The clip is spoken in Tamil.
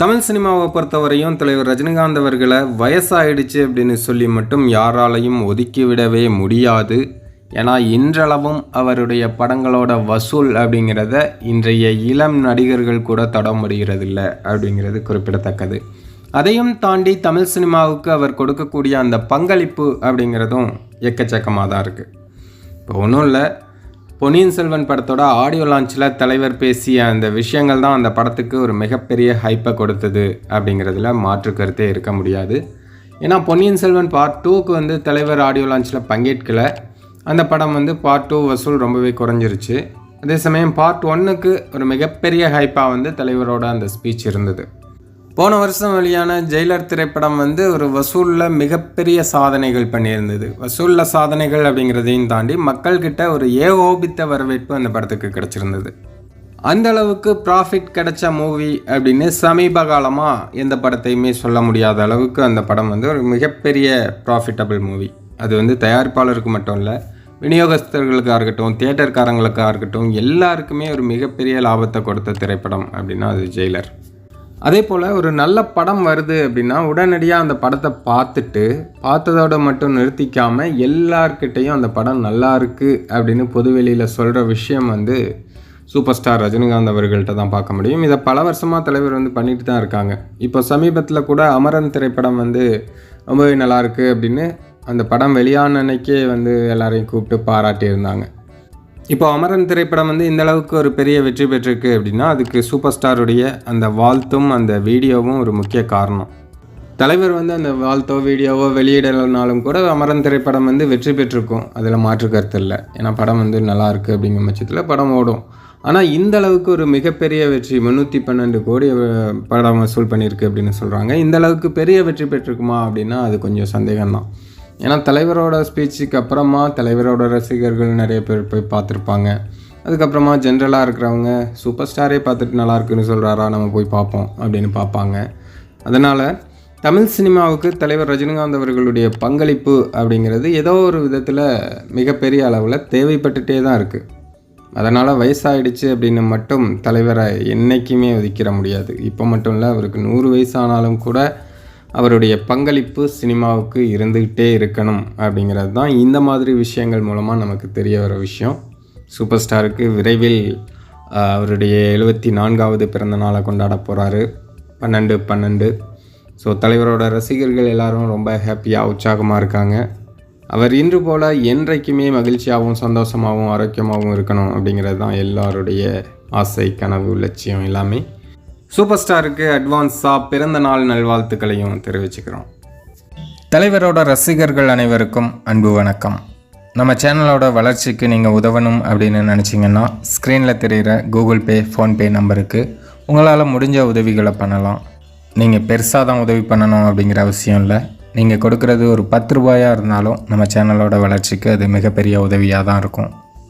தமிழ் சினிமாவை பொறுத்தவரையும் தலைவர் ரஜினிகாந்த் அவர்களை வயசாயிடுச்சு அப்படின்னு சொல்லி மட்டும் யாராலையும் ஒதுக்கிவிடவே முடியாது. ஏன்னா இன்றளவும் அவருடைய படங்களோட வசூல் அப்படிங்கிறத இன்றைய இளம் நடிகர்கள் கூட தொட முடிகிறதில்ல அப்படிங்கிறது குறிப்பிடத்தக்கது. அதையும் தாண்டி தமிழ் சினிமாவுக்கு அவர் கொடுக்கக்கூடிய அந்த பங்களிப்பு அப்படிங்கிறதும் எக்கச்சக்கமாக தான் இருக்குது இப்போ ஒன்றும் இல்லை பொன்னியின் செல்வன் படத்தோட ஆடியோ லான்ச்சில் தலைவர் பேசிய அந்த விஷயங்கள் தான் அந்த படத்துக்கு ஒரு மிகப்பெரிய ஹைப்பை கொடுத்தது அப்படிங்கிறதுல மாற்று கருத்தே இருக்க முடியாது. ஏன்னா பொன்னியின் செல்வன் பார்ட் டூக்கு வந்து தலைவர் ஆடியோ லான்ச்சில் பங்கேற்கல. அந்த படம் வந்து பார்ட் டூ வசூல் ரொம்பவே குறைஞ்சிருச்சு. அதே சமயம் பார்ட் ஒன்னுக்கு ஒரு மிகப்பெரிய ஹைப்பாக வந்து தலைவரோட அந்த ஸ்பீச் இருந்தது. போன வருஷம் வெளியான ஜெயிலர் திரைப்படம் வந்து ஒரு வசூலில் மிகப்பெரிய சாதனைகள் பண்ணியிருந்தது. வசூலில் சாதனைகள் அப்படிங்கிறதையும் தாண்டி மக்கள்கிட்ட ஒரு ஏகோபித்த வரவேற்பு அந்த படத்துக்கு கிடச்சிருந்தது. அந்த அளவுக்கு ப்ராஃபிட் கிடைச்ச மூவி அப்படின்னு சமீப காலமாக எந்த படத்தையுமே சொல்ல முடியாத அளவுக்கு அந்த படம் வந்து ஒரு மிகப்பெரிய ப்ராஃபிட்டபிள் மூவி அது வந்து தயாரிப்பாளருக்கு மட்டும் இல்லை விநியோகஸ்தர்களுக்காக இருக்கட்டும் தியேட்டர்காரங்களுக்காக இருக்கட்டும் எல்லாருக்குமே ஒரு மிகப்பெரிய லாபத்தை கொடுத்த திரைப்படம் அப்படின்னா அது ஜெயிலர். அதே போல் ஒரு நல்ல படம் வருது அப்படின்னா உடனடியாக அந்த படத்தை பார்த்துட்டு பார்த்ததோட மட்டும் நிறுத்திக்காமல் எல்லார்கிட்டேயும் அந்த படம் நல்லா இருக்குது அப்படின்னு பொதுவெளியில் சொல்கிற விஷயம் வந்து சூப்பர் ஸ்டார் ரஜினிகாந்த் அவர்கள்ட்ட தான் பார்க்க முடியும். இதை பல வருஷமாக தலைவர் வந்து பண்ணிட்டு தான் இருக்காங்க. இப்போ சமீபத்தில் கூட அமரன் திரைப்படம் வந்து ரொம்பவே நல்லாயிருக்கு அப்படின்னு அந்த படம் வெளியான அன்னைக்கே வந்து எல்லாரையும் கூப்பிட்டு பாராட்டியிருந்தாங்க. இப்போ அமரன் திரைப்படம் வந்து இந்த அளவுக்கு ஒரு பெரிய வெற்றி பெற்றிருக்கு அப்படின்னா அதுக்கு சூப்பர் ஸ்டாருடைய அந்த வாழ்த்தும் அந்த வீடியோவும் ஒரு முக்கிய காரணம். தலைவர் வந்து அந்த வாழ்த்தோ வீடியோவோ வெளியிடலைனாலும் கூட அமரன் திரைப்படம் வந்து வெற்றி பெற்றிருக்கும். அதில் மாற்று கருத்து இல்லை. ஏன்னா படம் வந்து நல்லா இருக்குது அப்படிங்கிற பட்சத்தில் படம் ஓடும். ஆனால் இந்த அளவுக்கு ஒரு மிகப்பெரிய வெற்றி முந்நூற்றி பன்னெண்டு கோடி படம் வசூல் பண்ணியிருக்கு அப்படின்னு சொல்கிறாங்க இந்த அளவுக்கு பெரிய வெற்றி பெற்றிருக்குமா அப்படின்னா அது கொஞ்சம் சந்தேகம்தான். ஏன்னா தலைவரோட ஸ்பீச்சுக்கு அப்புறமா தலைவரோட ரசிகர்கள் நிறைய பேர் போய் பார்த்துருப்பாங்க. அதுக்கப்புறமா ஜென்ரலாக இருக்கிறவங்க சூப்பர் ஸ்டாரே பார்த்துட்டு நல்லா இருக்குன்னு சொல்கிறாரா நம்ம போய் பார்ப்போம் அப்படின்னு பார்ப்பாங்க. அதனால் தமிழ் சினிமாவுக்கு தலைவர் ரஜினிகாந்த் அவர்களுடைய பங்களிப்பு அப்படிங்கிறது ஏதோ ஒரு விதத்தில் மிகப்பெரிய அளவில் தேவைப்பட்டுட்டே தான் இருக்குது அதனால் வயசாயிடுச்சு அப்படின்னு மட்டும் தலைவரை என்றைக்குமே ஒதுக்கிட முடியாது. இப்போ மட்டும் இல்லை அவருக்கு நூறு வயசானாலும் கூட அவருடைய பங்களிப்பு சினிமாவுக்கு இருந்துக்கிட்டே இருக்கணும் அப்படிங்கிறது தான் இந்த மாதிரி விஷயங்கள் மூலமாக நமக்கு தெரிய வர விஷயம். சூப்பர் ஸ்டாருக்கு விரைவில் அவருடைய எழுபத்தி நான்காவது பிறந்த நாளை கொண்டாட போகிறாரு பன்னெண்டு பன்னெண்டு. ஸோ தலைவரோட ரசிகர்கள் எல்லாரும் ரொம்ப ஹாப்பியாக உற்சாகமாக இருக்காங்க. அவர் இன்று போல என்றைக்குமே மகிழ்ச்சியாகவும் சந்தோஷமாகவும் ஆரோக்கியமாகவும் இருக்கணும் அப்படிங்கிறது தான் எல்லாருடைய ஆசை கனவு லட்சியம் எல்லாமே. சூப்பர் ஸ்டாருக்கு அட்வான்ஸாக பிறந்த நாள் நல்வாழ்த்துக்களையும் தெரிவிச்சுக்கிறோம். தலைவரோட ரசிகர்கள் அனைவருக்கும் அன்பு வணக்கம். நம்ம சேனலோட வளர்ச்சிக்கு நீங்கள் உதவணும் அப்படின்னு நினச்சிங்கன்னா ஸ்க்ரீனில் தெரிகிற கூகுள் பே ஃபோன்பே நம்பருக்கு உங்களால் முடிஞ்ச உதவிகளை பண்ணலாம். நீங்கள் பெருசாக தான் உதவி பண்ணணும் அப்படிங்கிற அவசியம் இல்லை. நீங்கள் கொடுக்குறது ஒரு பத்து ரூபாயாக இருந்தாலும் நம்ம சேனலோட வளர்ச்சிக்கு அது மிகப்பெரிய உதவியாக தான் இருக்கும்.